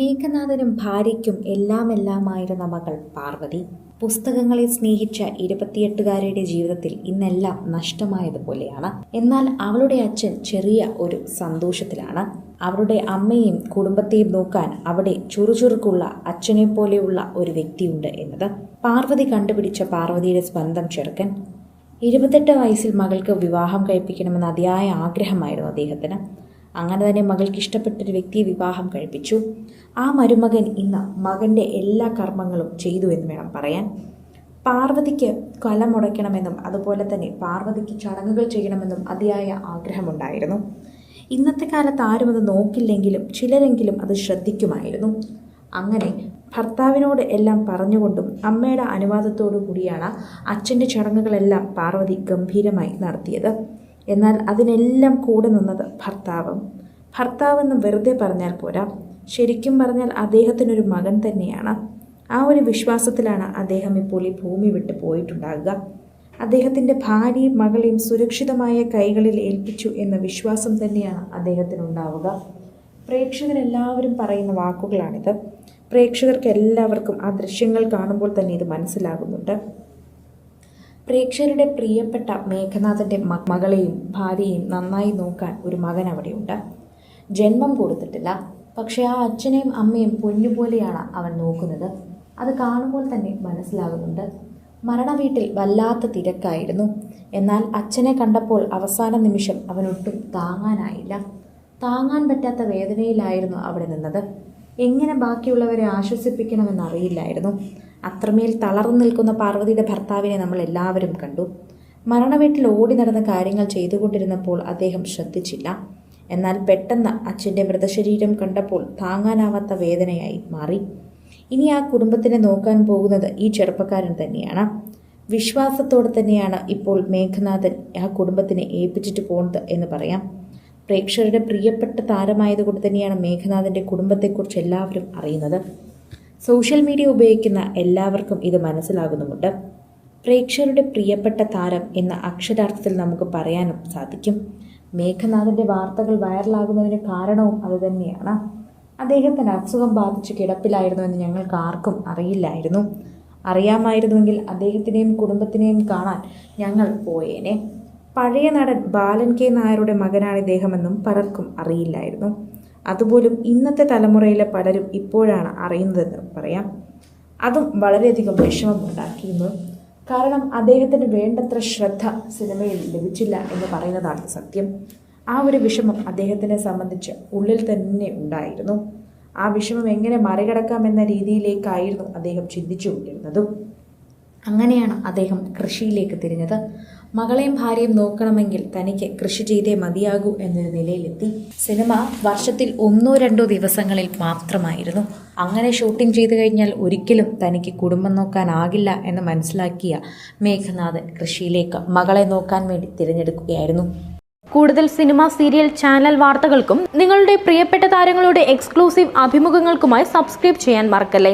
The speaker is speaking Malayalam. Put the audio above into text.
മേഘനാഥനും ഭാര്യയ്ക്കും എല്ലാമെല്ലാമായിരുന്ന മകൾ പാർവതി. പുസ്തകങ്ങളെ സ്നേഹിച്ച ഇരുപത്തിയെട്ടുകാരിയുടെ ജീവിതത്തിൽ ഇന്നെല്ലാം നഷ്ടമായതുപോലെയാണ്. എന്നാൽ അവളുടെ അച്ഛൻ ചെറിയ ഒരു സന്തോഷത്തിലാണ്. അവരുടെ അമ്മയും കുടുംബത്തെയും നോക്കാൻ അവിടെ ചുറുചുറുക്കുള്ള അച്ഛനെ പോലെയുള്ള ഒരു വ്യക്തിയുണ്ട് എന്നത് പാർവതി കണ്ടുപിടിച്ച പാർവതിയുടെ സ്വന്തം ചെറുക്കൻ. ഇരുപത്തെട്ട് വയസ്സിൽ മകൾക്ക് വിവാഹം കഴിപ്പിക്കണമെന്ന് അതിയായ ആഗ്രഹമായിരുന്നു അദ്ദേഹത്തിന്. അങ്ങനെ തന്നെ മകൾക്ക് ഇഷ്ടപ്പെട്ടൊരു വ്യക്തിയെ വിവാഹം കഴിപ്പിച്ചു. ആ മരുമകൻ ഇന്ന് മകന്റെ എല്ലാ കർമ്മങ്ങളും ചെയ്തു എന്ന് വേണം പറയാൻ. പാർവതിക്ക് കൊല മുടയ്ക്കണമെന്നും അതുപോലെ തന്നെ പാർവതിക്ക് ചടങ്ങുകൾ ചെയ്യണമെന്നും അതിയായ ആഗ്രഹമുണ്ടായിരുന്നു. ഇന്നത്തെ കാലത്ത് ആരും അത് നോക്കില്ലെങ്കിലും ചിലരെങ്കിലും അത് ശ്രദ്ധിക്കുമായിരുന്നു. അങ്ങനെ ഭർത്താവിനോട് എല്ലാം പറഞ്ഞുകൊണ്ടും അമ്മയുടെ അനുവാദത്തോടു കൂടിയാണ് അച്ഛന്റെ ചടങ്ങുകളെല്ലാം പാർവതി ഗംഭീരമായി നടത്തിയത്. എന്നാൽ അതിനെല്ലാം കൂടെ നിന്നത് ഭർത്താവും. ഭർത്താവെന്ന് വെറുതെ പറഞ്ഞാൽ പോരാ. ശരിക്കും പറഞ്ഞാൽ അദ്ദേഹത്തിനൊരു മകൻ തന്നെയാണ്. ആ ഒരു വിശ്വാസത്തിലാണ് അദ്ദേഹം ഇപ്പോൾ ഈ ഭൂമി വിട്ട് പോയിട്ടുണ്ടാകുക അദ്ദേഹത്തിന്റെ ഭാര്യയും മകളെയും സുരക്ഷിതമായ കൈകളിൽ ഏൽപ്പിച്ചു എന്ന വിശ്വാസം തന്നെയാണ് അദ്ദേഹത്തിനുണ്ടാവുക. പ്രേക്ഷകരെല്ലാവരും പറയുന്ന വാക്കുകളാണിത്. പ്രേക്ഷകർക്ക് എല്ലാവർക്കും ആ ദൃശ്യങ്ങൾ കാണുമ്പോൾ തന്നെ ഇത് മനസ്സിലാകുന്നുണ്ട്. പ്രേക്ഷകരുടെ പ്രിയപ്പെട്ട മേഘനാഥന്റെ മ- മകളെയും ഭാര്യയെയും നന്നായി നോക്കാൻ ഒരു മകൻ അവിടെയുണ്ട്. ജന്മം കൊടുത്തിട്ടില്ല. പക്ഷേ ആ അച്ഛനെയും അമ്മയും പൊന്നുപോലെയാണ് അവൻ നോക്കുന്നത്. അത് കാണുമ്പോൾ തന്നെ മനസ്സിലാകുന്നുണ്ട്. മരണവീട്ടിൽ വല്ലാത്ത തിരക്കായിരുന്നു. എന്നാൽ അച്ഛനെ കണ്ടപ്പോൾ അവസാന നിമിഷം അവനൊട്ടും താങ്ങാനായില്ല. താങ്ങാൻ പറ്റാത്ത വേദനയിലായിരുന്നു അവിടെ നിന്നത്. എങ്ങനെ ബാക്കിയുള്ളവരെ ആശ്വസിപ്പിക്കണമെന്ന് അറിയില്ലായിരുന്നു അത്രമേൽ തളർന്നു നിൽക്കുന്ന പാർവതിയുടെ ഭർത്താവിനെ നമ്മൾ എല്ലാവരും കണ്ടു. മരണവീട്ടിൽ ഓടി നടന്ന കാര്യങ്ങൾ ചെയ്തുകൊണ്ടിരുന്നപ്പോൾ അദ്ദേഹം ശ്രദ്ധിച്ചില്ല. എന്നാൽ പെട്ടെന്ന് അച്ഛന്റെ മൃതശരീരം കണ്ടപ്പോൾ താങ്ങാനാവാത്ത വേദനയായി മാറി. ഇനി ആ കുടുംബത്തിനെ നോക്കാൻ പോകുന്നത് ഈ ചെറുപ്പക്കാരൻ തന്നെയാണ്. വിശ്വാസത്തോടെ തന്നെയാണ് ഇപ്പോൾ മേഘനാഥൻ ആ കുടുംബത്തിനെ ഏൽപ്പിച്ചിട്ട് പോകുന്നത് എന്ന് പറയാം. പ്രേക്ഷകരുടെ പ്രിയപ്പെട്ട താരമായതുകൊണ്ട് തന്നെയാണ് മേഘനാഥന്റെ കുടുംബത്തെക്കുറിച്ച് എല്ലാവരും അറിയുന്നത്. സോഷ്യൽ മീഡിയ ഉപയോഗിക്കുന്ന എല്ലാവർക്കും ഇത് മനസ്സിലാകുന്നുമുണ്ട്. പ്രേക്ഷകരുടെ പ്രിയപ്പെട്ട താരം എന്ന അക്ഷരാർത്ഥത്തിൽ നമുക്ക് പറയാനും സാധിക്കും. മേഘനാഥന്റെ വാർത്തകൾ വൈറലാകുന്നതിന് കാരണവും അതുതന്നെയാണ് അദ്ദേഹത്തിന് അസുഖം ബാധിച്ച് കിടപ്പിലായിരുന്നു എന്ന് ഞങ്ങൾക്ക് ആർക്കും അറിയില്ലായിരുന്നു. അറിയാമായിരുന്നുവെങ്കിൽ അദ്ദേഹത്തിനെയും കുടുംബത്തിനെയും കാണാൻ ഞങ്ങൾ പോയേനെ. പഴയ നടൻ ബാലൻ കെ നായരുടെ മകനാണ് ഇദ്ദേഹമെന്നും പലർക്കും അറിയില്ലായിരുന്നു. അതുപോലും ഇന്നത്തെ തലമുറയിലെ പലരും ഇപ്പോഴാണ് അറിയുന്നതെന്ന് പറയാം. അതും വളരെയധികം വിഷമമുണ്ടാക്കിയിരുന്നു. കാരണം അദ്ദേഹത്തിന് വേണ്ടത്ര ശ്രദ്ധ സിനിമയിൽ ലഭിച്ചില്ല എന്ന് പറയുന്നതാണ് സത്യം. ആ ഒരു വിഷമം അദ്ദേഹത്തിനെ സംബന്ധിച്ച് ഉള്ളിൽ തന്നെ ഉണ്ടായിരുന്നു. ആ വിഷമം എങ്ങനെ മറികടക്കാമെന്ന രീതിയിലേക്കായിരുന്നു അദ്ദേഹം ചിന്തിച്ചുകൊണ്ടിരുന്നതും. അങ്ങനെയാണ് അദ്ദേഹം കൃഷിയിലേക്ക് തിരിഞ്ഞത്. മകളെയും ഭാര്യയും നോക്കണമെങ്കിൽ തനിക്ക് കൃഷി ചെയ്തേ മതിയാകൂ എന്നൊരു നിലയിലെത്തി. സിനിമ വർഷത്തിൽ ഒന്നോ രണ്ടോ ദിവസങ്ങളിൽ മാത്രമായിരുന്നു. അങ്ങനെ ഷൂട്ടിംഗ് ചെയ്തു കഴിഞ്ഞാൽ ഒരിക്കലും തനിക്ക് കുടുംബം നോക്കാനാകില്ല എന്ന് മനസ്സിലാക്കിയ മേഘനാഥ് കൃഷിയിലേക്ക് മകളെ നോക്കാൻ വേണ്ടി തിരഞ്ഞെടുക്കുകയായിരുന്നു. കൂടുതൽ സിനിമ സീരിയൽ ചാനൽ വാർത്തകൾക്കും നിങ്ങളുടെ പ്രിയപ്പെട്ട താരങ്ങളുടെ എക്സ്ക്ലൂസീവ് അഭിമുഖങ്ങൾക്കുമായി സബ്സ്ക്രൈബ് ചെയ്യാൻ മറക്കല്ലേ?